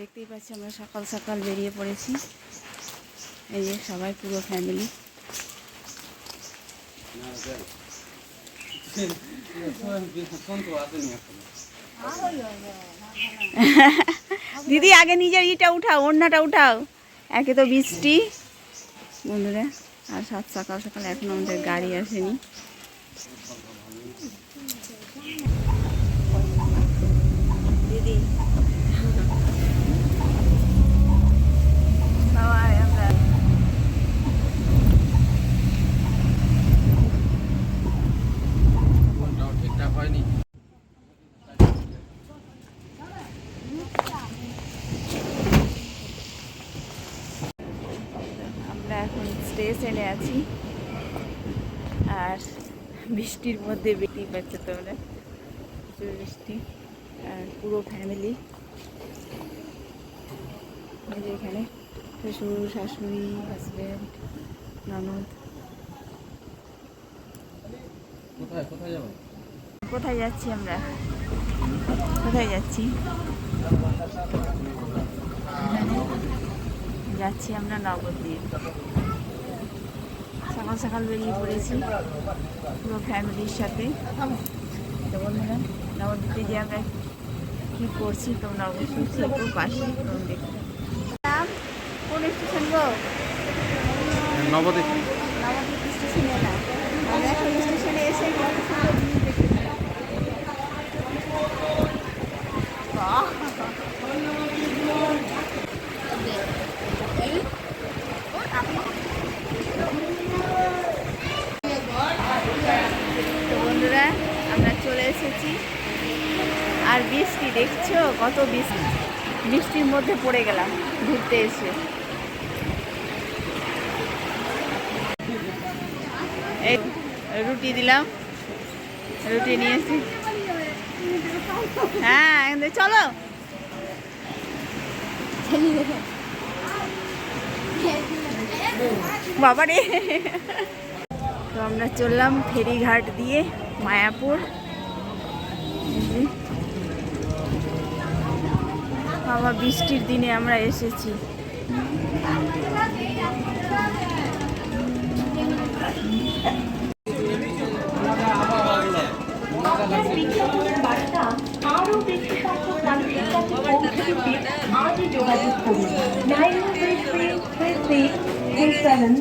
দেখতেই পাচ্ছি আমরা সকাল সকাল বেরিয়ে পড়েছি। এই যে সবাই পুরো ফ্যামিলি দিদি, আগে নিজের ইটা উঠাও অন্যটা উঠাও। একে তো বৃষ্টি। বন্ধুরা, আর সাত সকাল সকাল এখনও আমাদের গাড়ি আসেনি দিদি সবাই আমরা ঠিকঠাক হয়নি আমরা স্টেশনে আছি। আর বৃষ্টির মধ্যে বেরিয়ে পাচ্ছে তোমরা। প্রচুর বৃষ্টি। আর পুরো ফ্যামিলি এখানে শ্বশুর শাশুড়ি হাজব্যান্ড ননদ। কোথায় যাচ্ছি আমরা? কোথায় যাচ্ছি? যাচ্ছি আমরা নবদ্বীপ। সকাল সকাল বেরিয়ে পড়েছি পুরো ফ্যামিলির সাথে। তো বন্ধুরা নবদ্বীপে যে আমরা কী করছি তোমরা অবশ্যই সেটু পাশে? কোন স্টেশন গো? নবদ্বীপ নবদ্বীপ স্টেশনে না আমরা এখন স্টেশনে এসে কত সুন্দর জিনিস দেখতে বাহ তো বন্ধুরা আমরা চলে এসেছি আর বৃষ্টি দেখছ? কত বৃষ্টি। বৃষ্টির মধ্যে পড়ে গেলাম, ঘুরতে এসে। এই, রুটি দিলাম। রুটি নিয়েছি হ্যাঁ চলো। বাবা রে তো আমরা চললাম ফেরিঘাট দিয়ে মায়াপুর। বাবা বৃষ্টির দিনে আমরা এসেছি। যোগাযোগ করুন। Nine three three three three seven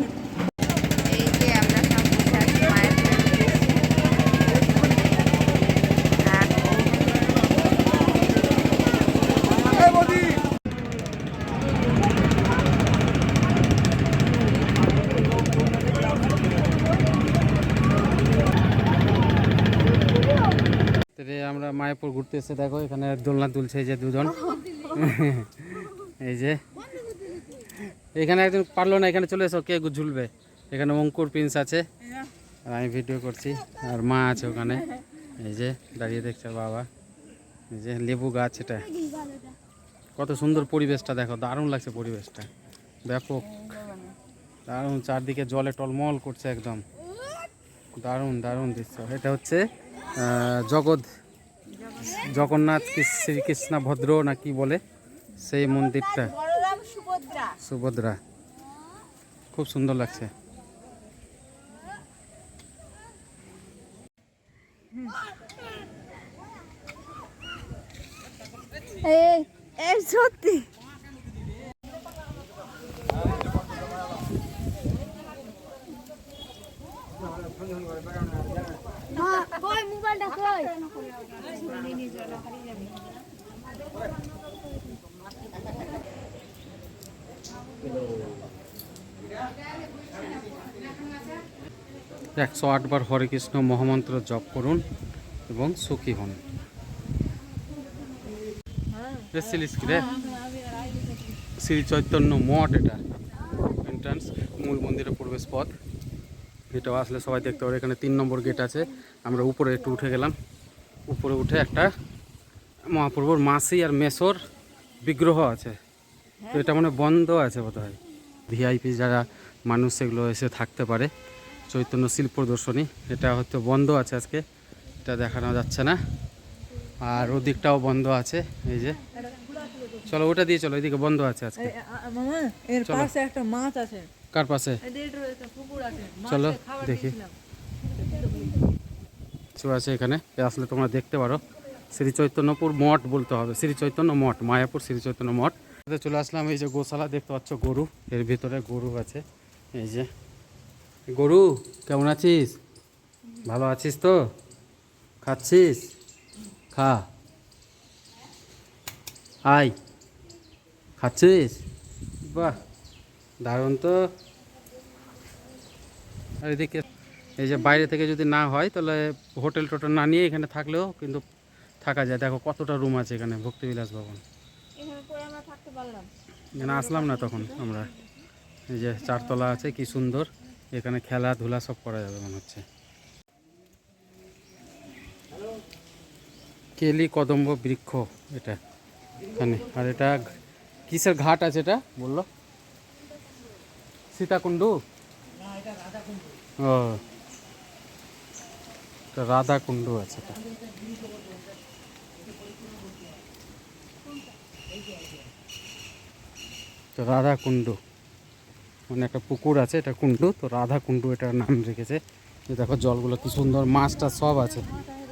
Mayapur ঘুরতে এসে দেখো এখানে দোলনা তুলছে যে দুজন। এই যে। এখানে একজন পারল না, এখানে চলে এসো, কে ঝুলবে? এখানে অঙ্কুর প্রিন্স আছে। আর আমি ভিডিও করছি, আর মা আছে ওখানে। এই যে, দাঁড়িয়ে দেখছে বাবা। এই যে, লেবু গাছ এটা। কত সুন্দর পরিবেশটা, দেখো, দারুণ লাগছে পরিবেশটা। ব্যাপক। দারুণ, চারদিকে জলে টলমল করছে একদম। দারুণ দারুণ দৃশ্য। এটা হচ্ছে জগৎ জগন্নাথ শ্রীকৃষ্ণ ভদ্র না কি বলে সেই মন্দিরটা। সুভদ্রা। খুব সুন্দর লাগছে। এই সত্যি। একশো আটবার হরে কৃষ্ণ মহামন্ত্র জপ করুন এবং সুখী হন। এসেছিলিস কি রে? শ্রী চৈতন্য মঠ এটা। এন্ট্রান্স মূল মন্দিরের প্রবেশ পথ। এটাও আসলে সবাই দেখতে পারে এখানে তিন নম্বর গেট আছে। আমরা উপরে একটু উঠে গেলাম। উপরে উঠে একটা মহাপ্রভুর মাসি আর মেসোর বিগ্রহ আছে। তো এটা মানে বন্ধ আছে বোধ হয় ভিআইপি যারা মানুষ সেগুলো এসে থাকতে পারে। চৈতন্য শিল্প প্রদর্শনী এটা হয়তো বন্ধ আছে আজকে। এটা দেখানো যাচ্ছে না। আর ওদিকটাও বন্ধ আছে এই যে। চলো ওটা দিয়ে চলো এদিকে বন্ধ আছে আজকে। এর চলো। পাশে একটা মাছ আছে। কার পাশে? চলো, দেখি। কিছু আছে এখানে আসলে তোমরা দেখতে পারো। শ্রী চৈতন্যপুর মঠ বলতে হবে শ্রী চৈতন্য মঠ, মায়াপুর শ্রী চৈতন্য মঠ চলে আসলাম, এই যে গোশালা, দেখতে পাচ্ছ গরু, এর ভিতরে গরু আছে। এই যে। গরু, কেমন আছিস? ভালো আছিস তো? খাচ্ছিস? খা। আয়। খাচ্ছিস? বাহ, দারুণ তো। আর এদিকে এই যে বাইরে থেকে যদি না হয় তাহলে হোটেল টোটেল না নিয়ে এখানে থাকলেও কিন্তু থাকা যায়। দেখো কতটা রুম আছে এখানে ভক্তিবিলাস ভবন। এখানে আসলাম না তখন আমরা। এই যে চারতলা আছে কি সুন্দর। এখানে খেলাধুলা সব করা যাবে মনে হচ্ছে। কেলি কদম্ব বৃক্ষ এটা। এখানে। আর এটা কিসের ঘাট আছে এটা? বলল। সীতাকুণ্ডু? ও। রাধা কুণ্ডু আছে তো। রাধা কুণ্ডু মানে একটা পুকুর আছে, এটা কুণ্ডু। তো রাধা কুণ্ডু এটার নাম রেখেছে। দেখো জলগুলো কি সুন্দর, মাছটা সব আছে।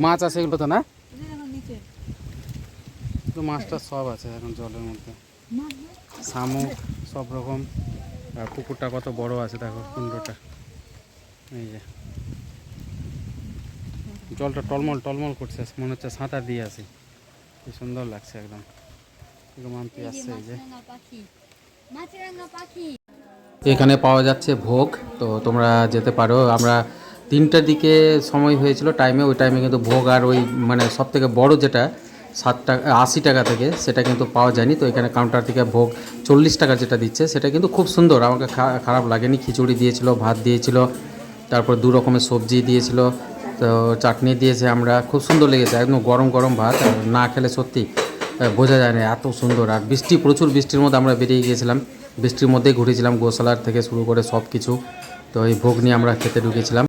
মাছ আছে এগুলো তো না? তো মাছটা সব আছে এখন জলের মধ্যে। শামুক সব রকম। আর পুকুরটা কত বড় আছে দেখো কুণ্ডটা। এই যে। জলটা টলমল টলমল করছে মনে হচ্ছে সাঁতার দিয়ে আসি কি সুন্দর লাগছে একদম। এরকম আসছে এই যে। এখানে পাওয়া যাচ্ছে ভোগ তো তোমরা যেতে পারো। আমরা তিনটার দিকে সময় হয়েছিল টাইমে ওই টাইমে কিন্তু ভোগ আর ওই মানে সব থেকে বড়ো যেটা সাত টাকা আশি টাকা থেকে সেটা কিন্তু পাওয়া যায়নি। তো এখানে কাউন্টার থেকে ভোগ চল্লিশ টাকা যেটা দিচ্ছে সেটা কিন্তু খুব সুন্দর। আমাকে খা- খারাপ লাগেনি। খিচুড়ি দিয়েছিল ভাত দিয়েছিল তারপর দু রকমের সবজি দিয়েছিল, তো চাটনি দিয়েছে আমরা, খুব সুন্দর লেগেছে, একদম গরম গরম ভাত না খেলে সত্যি বোঝা যায় না, এত সুন্দর, আর বৃষ্টি, প্রচুর বৃষ্টির মধ্যে আমরা বেরিয়ে গিয়েছিলাম, বৃষ্টির মধ্যেই ঘুরেছিলাম গোশালার থেকে শুরু করে সব কিছু তো এই ভোগ নিয়ে আমরা খেতে ঢুকেছিলাম।